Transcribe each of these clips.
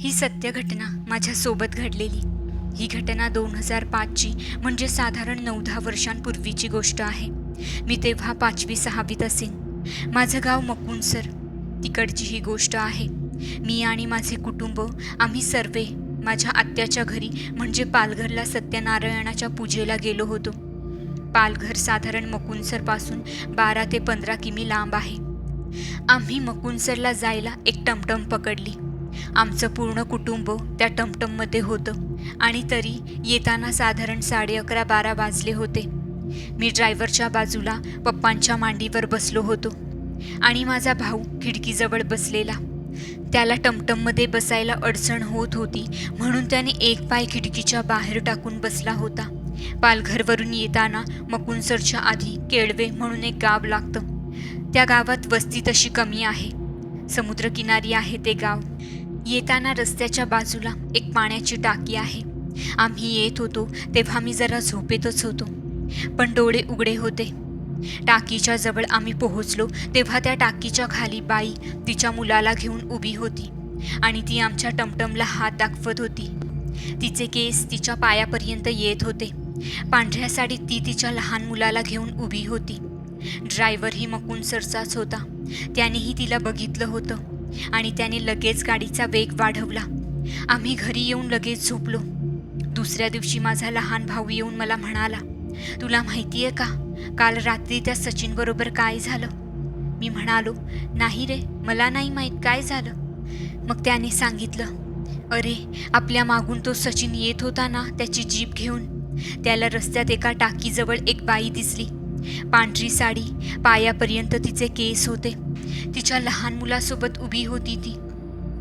ही सत्य घटना माझ्यासोबत घडलेली. ही घटना दोन हजार पाचची म्हणजे साधारण नऊ दहा वर्षांपूर्वीची गोष्ट आहे. मी तेव्हा पाचवी सहावीत असेन. माझं गाव मकुनसर तिकडची ही गोष्ट आहे. मी आणि माझे कुटुंब आम्ही सर्वे माझ्या आत्याच्या घरी म्हणजे पालघरला सत्यनारायणाच्या पूजेला गेलो होतो. पालघर साधारण मकुनसरपासून बारा ते पंधरा किमी लांब आहे. आम्ही मकुनसरला जायला एक टमटम पकडली. आमचं पूर्ण कुटुंब त्या टमटममध्ये होतं. आणि तरी येताना साधारण साडे अकरा बारा वाजले होते. मी ड्रायव्हरच्या बाजूला पप्पांच्या मांडीवर बसलो होतो. आणि माझा भाऊ खिडकीजवळ बसलेला. त्याला टमटममध्ये बसायला अडचण होत होती म्हणून त्याने एक पाय खिडकीच्या बाहेर टाकून बसला होता. पालघरवरून येताना मकुनसरच्या आधी केळवे म्हणून एक गाव लागतं. त्या गावात वस्ती तशी कमी आहे. समुद्रकिनारी आहे ते गाव. येताना रस्त्याच्या बाजूला एक पाण्याची टाकी आहे. आम्ही येत होतो तेव्हा मी जरा झोपेतच होतो. पण डोळे उघडे होते. टाकीच्या जवळ आम्ही पोहोचलो तेव्हा त्या टाकीच्या खाली बाई तिच्या मुलाला घेऊन उभी होती आणि ती आमच्या टमटमला हात दाखवत होती. तिचे केस तिच्या पायापर्यंत येत होते. पांढऱ्या साडीत ती तिच्या लहान मुलाला घेऊन उभी होती. ड्रायव्हरही मकून सरचाच होता. त्यानेही तिला बघितलं होतं. आणि त्याने लगेच गाडीचा वेग वाढवला. आम्ही घरी येऊन लगेच झोपलो. दुसऱ्या दिवशी माझा लहान भाऊ येऊन मला म्हणाला तुला माहिती आहे का काल रात्री त्या सचिनबरोबर काय झालं? मी म्हणालो नाही रे मला नाही माहीत काय झालं. मग त्याने सांगितलं अरे आपल्या मागून तो सचिन येत होता ना त्याची जीप घेऊन. त्याला रस्त्यात एका टाकीजवळ एक बाई दिसली. पांढरी साडी पायापर्यंत तिचे केस होते. तिच्या लहान मुलासोबत उभी होती ती.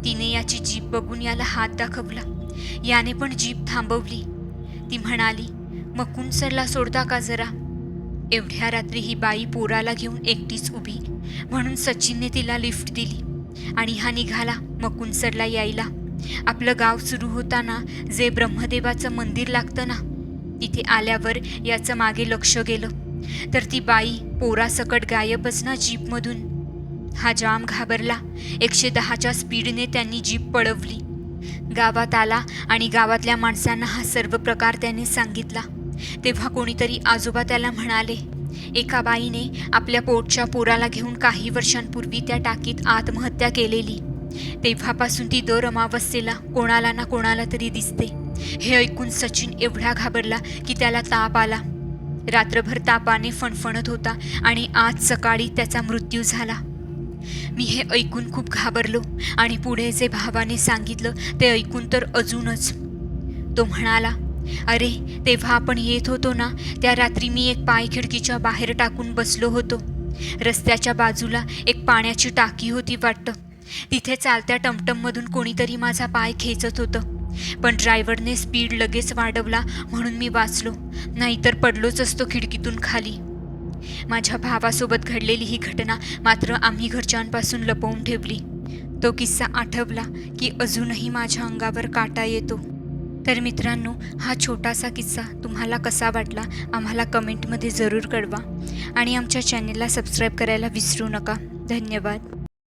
तिने याची जीप बघून याला हात दाखवला. याने पण जीप थांबवली. ती म्हणाली मग सरला सोडता का जरा? एवढ्या रात्री ही बाई पोराला घेऊन एकटीच उभी. म्हणून सचिनने तिला लिफ्ट दिली. आणि हा निघाला. मकुनसरला यायला. आपलं गाव सुरू होताना जे ब्रह्मदेवाचं मंदिर लागतं ना तिथे आल्यावर याचं मागे लक्ष गेलं. तर ती बाई पोरासकट गायबच ना जीपमधून. हा जाम घाबरला. एकशे दहाच्या स्पीडने त्यांनी जीप पळवली. गावात आला आणि गावातल्या माणसांना हा सर्व प्रकार त्याने सांगितला. तेव्हा कोणीतरी आजोबा त्याला म्हणाले एका बाईने आपल्या पोटच्या पोराला घेऊन काही वर्षांपूर्वी त्या टाकीत आत्महत्या केलेली. तेव्हापासून ती दर अमावस्येला कोणाला ना कोणाला तरी दिसते. हे ऐकून सचिन एवढा घाबरला की त्याला ताप आला. रात्रभर तापाने फणफणत होता आणि आज सकाळी त्याचा मृत्यू झाला. मी हे ऐकून खूप घाबरलो आणि पुढे जे भावाने सांगितलं ते ऐकून तर अजूनच. तो म्हणाला अरे तेव्हा आपण येत होतो ना त्या रात्री मी एक पाय खिडकीच्या बाहेर टाकून बसलो होतो. रस्त्याच्या बाजूला एक पाण्याची टाकी होती वाटतं. तिथे चालत्या टमटममधून कोणीतरी माझा पाय खेचत होतं. पण ड्रायव्हरने स्पीड लगेच वाढवला म्हणून मी वाचलो. नाहीतर पडलोच असतो खिडकीतून खाली. माझ्या भावासोबत घडलेली ही घटना मात्र आम्ही घरच्यांपासून लपवून ठेवली. तो किस्सा आठवला की अजूनही माझ्या अंगावर काटा येतो. तर मित्रांनो हा छोटासा किस्सा तुम्हाला कसा वाटला आम्हाला कमेंटमध्ये जरूर कळवा. आणि आमच्या चॅनेलला सबस्क्राईब करायला विसरू नका. धन्यवाद.